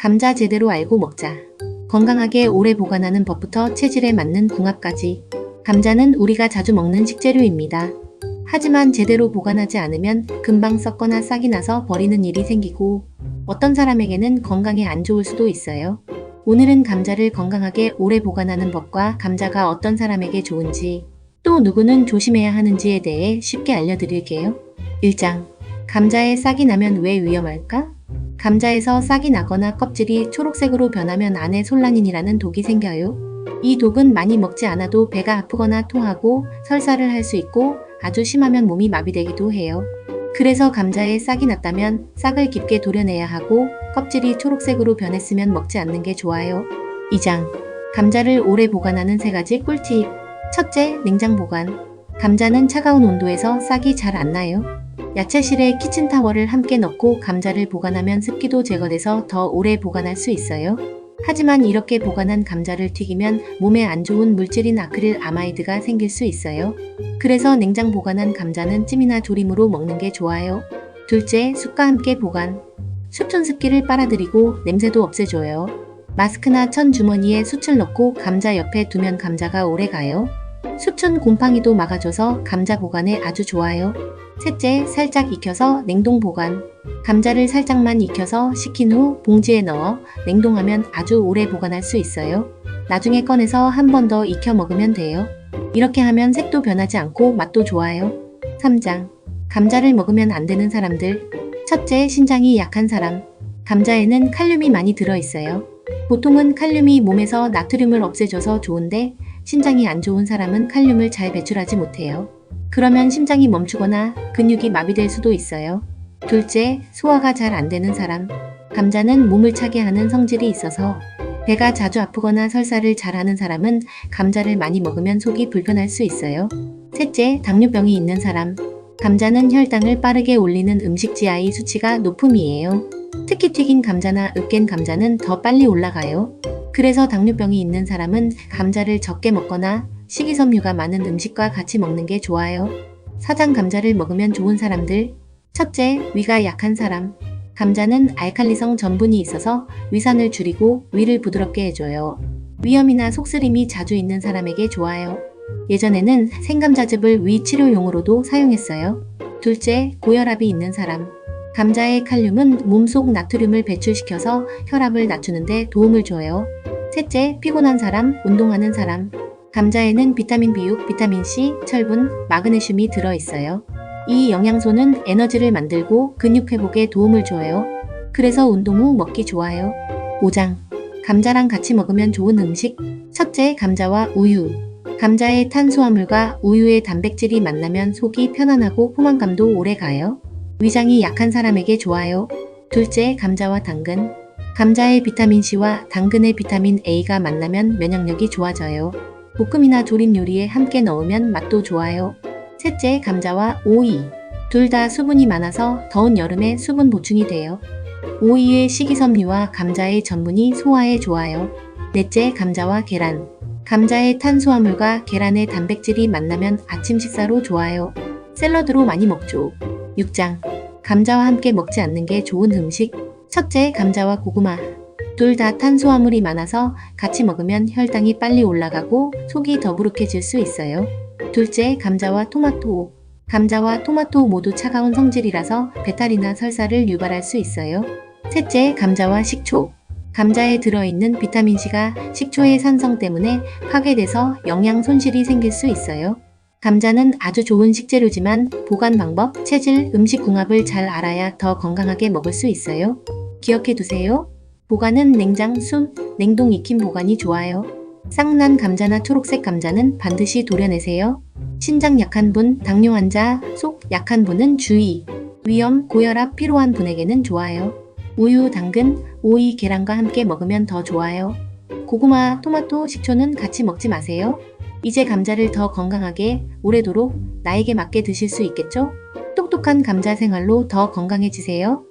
감자 제대로 알고 먹자. 건강하게 오래 보관하는 법부터 체질에 맞는 궁합까지. 감자는 우리가 자주 먹는 식재료입니다. 하지만 제대로 보관하지 않으면 금방 썩거나 싹이 나서 버리는 일이 생기고 어떤 사람에게는 건강에 안 좋을 수도 있어요. 오늘은 감자를 건강하게 오래 보관하는 법과 감자가 어떤 사람에게 좋은지 또 누구는 조심해야 하는지에 대해 쉽게 알려드릴게요. 1장. 감자에 싹이 나면 왜 위험할까? 감자에서 싹이 나거나 껍질이 초록색으로 변하면 안에 솔라닌이라는 독이 생겨요. 이 독은 많이 먹지 않아도 배가 아프거나 토하고 설사를 할 수 있고 아주 심하면 몸이 마비되기도 해요. 그래서 감자에 싹이 났다면 싹을 깊게 도려내야 하고 껍질이 초록색으로 변했으면 먹지 않는 게 좋아요. 2장. 감자를 오래 보관하는 세 가지 꿀팁. 첫째, 냉장 보관. 감자는 차가운 온도에서 싹이 잘 안 나요. 야채실에 키친타월을 함께 넣고 감자를 보관하면 습기도 제거돼서 더 오래 보관할 수 있어요. 하지만 이렇게 보관한 감자를 튀기면 몸에 안 좋은 물질인 아크릴 아마이드가 생길 수 있어요. 그래서 냉장 보관한 감자는 찜이나 조림으로 먹는 게 좋아요. 둘째, 숯과 함께 보관. 숯은 습기를 빨아들이고 냄새도 없애줘요. 마스크나 천 주머니에 숯을 넣고 감자 옆에 두면 감자가 오래 가요. 숯은 곰팡이도 막아줘서 감자 보관에 아주 좋아요. 셋째, 살짝 익혀서 냉동 보관. 감자를 살짝만 익혀서 식힌 후 봉지에 넣어 냉동하면 아주 오래 보관할 수 있어요. 나중에 꺼내서 한 번 더 익혀 먹으면 돼요. 이렇게 하면 색도 변하지 않고 맛도 좋아요. 3장. 감자를 먹으면 안 되는 사람들. 첫째, 신장이 약한 사람. 감자에는 칼륨이 많이 들어있어요. 보통은 칼륨이 몸에서 나트륨을 없애줘서 좋은데 신장이 안 좋은 사람은 칼륨을 잘 배출하지 못해요. 그러면 심장이 멈추거나 근육이 마비될 수도 있어요. 둘째, 소화가 잘 안 되는 사람. 감자는 몸을 차게 하는 성질이 있어서 배가 자주 아프거나 설사를 잘 하는 사람은 감자를 많이 먹으면 속이 불편할 수 있어요. 셋째, 당뇨병이 있는 사람. 감자는 혈당을 빠르게 올리는 음식 GI 수치가 높음이에요. 특히 튀긴 감자나 으깬 감자는 더 빨리 올라가요. 그래서 당뇨병이 있는 사람은 감자를 적게 먹거나 식이섬유가 많은 음식과 같이 먹는 게 좋아요. 사장 감자를 먹으면 좋은 사람들. 첫째, 위가 약한 사람. 감자는 알칼리성 전분이 있어서 위산을 줄이고 위를 부드럽게 해줘요. 위염이나 속쓰림이 자주 있는 사람에게 좋아요. 예전에는 생감자즙을 위 치료용으로도 사용했어요. 둘째, 고혈압이 있는 사람. 감자의 칼륨은 몸속 나트륨을 배출시켜서 혈압을 낮추는데 도움을 줘요. 셋째, 피곤한 사람, 운동하는 사람. 감자에는 비타민 B6, 비타민 C, 철분, 마그네슘이 들어있어요. 이 영양소는 에너지를 만들고 근육 회복에 도움을 줘요. 그래서 운동 후 먹기 좋아요. 5장. 감자랑 같이 먹으면 좋은 음식. 첫째, 감자와 우유. 감자의 탄수화물과 우유의 단백질이 만나면 속이 편안하고 포만감도 오래 가요. 위장이 약한 사람에게 좋아요. 둘째, 감자와 당근. 감자의 비타민C와 당근의 비타민 A가 만나면 면역력이 좋아져요. 볶음이나 조림 요리에 함께 넣으면 맛도 좋아요. 셋째, 감자와 오이. 둘 다 수분이 많아서 더운 여름에 수분 보충이 돼요. 오이의 식이섬유와 감자의 전분이 소화에 좋아요. 넷째, 감자와 계란. 감자의 탄수화물과 계란의 단백질이 만나면 아침 식사로 좋아요. 샐러드로 많이 먹죠. 6장. 감자와 함께 먹지 않는 게 좋은 음식. 첫째, 감자와 고구마. 둘 다 탄수화물이 많아서 같이 먹으면 혈당이 빨리 올라가고 속이 더부룩해질 수 있어요. 둘째, 감자와 토마토. 감자와 토마토 모두 차가운 성질이라서 배탈이나 설사를 유발할 수 있어요. 셋째, 감자와 식초. 감자에 들어있는 비타민C가 식초의 산성 때문에 파괴돼서 영양 손실이 생길 수 있어요. 감자는 아주 좋은 식재료지만 보관 방법, 체질, 음식 궁합을 잘 알아야 더 건강하게 먹을 수 있어요. 기억해 두세요. 보관은 냉장, 숨, 냉동 익힌 보관이 좋아요. 쌍난 감자나 초록색 감자는 반드시 도려내세요. 신장 약한 분, 당뇨 환자, 속 약한 분은 주의. 위염, 고혈압 필요한 분에게는 좋아요. 우유, 당근, 오이, 계란과 함께 먹으면 더 좋아요. 고구마, 토마토, 식초는 같이 먹지 마세요. 이제 감자를 더 건강하게, 오래도록 나에게 맞게 드실 수 있겠죠? 똑똑한 감자 생활로 더 건강해지세요.